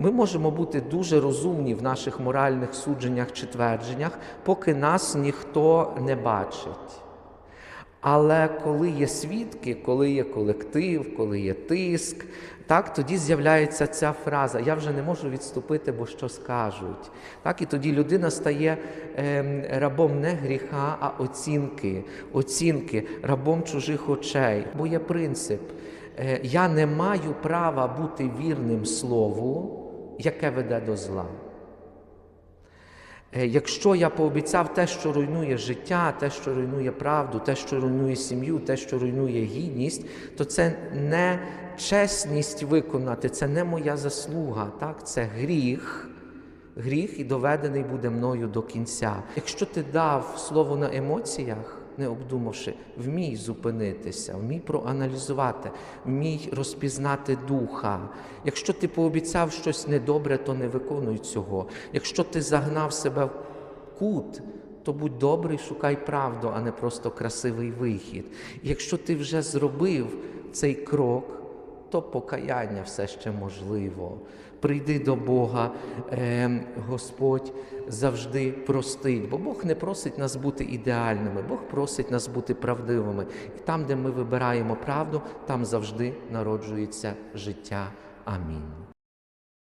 Ми можемо бути дуже розумні в наших моральних судженнях чи твердженнях, поки нас ніхто не бачить. Але коли є свідки, коли є колектив, коли є тиск, так тоді з'являється ця фраза Я вже не можу відступити, бо що скажуть. Так, І тоді людина стає ем, рабом не гріха, а оцінки, оцінки, рабом чужих очей. Бо є принцип: е, я не маю права бути вірним слову, яке веде до зла. Е, Якщо я пообіцяв те, що руйнує життя, те, що руйнує правду, те, що руйнує сім'ю, те, що руйнує гідність, то це не чесність виконати, це не моя заслуга, так? це гріх. Гріх і доведений буде мною до кінця. Якщо ти дав слово на емоціях, не обдумавши, вмій зупинитися, вмій проаналізувати, вмій розпізнати духа. Якщо ти пообіцяв щось недобре, то не виконуй цього. Якщо ти загнав себе в кут, то будь добрий, шукай правду, а не просто красивий вихід. Якщо ти вже зробив цей крок, то покаяння все ще можливо. Прийди до Бога, е, Господь завжди простить, бо Бог не просить нас бути ідеальними, Бог просить нас бути правдивими. І там, де ми вибираємо правду, там завжди народжується життя. Амінь.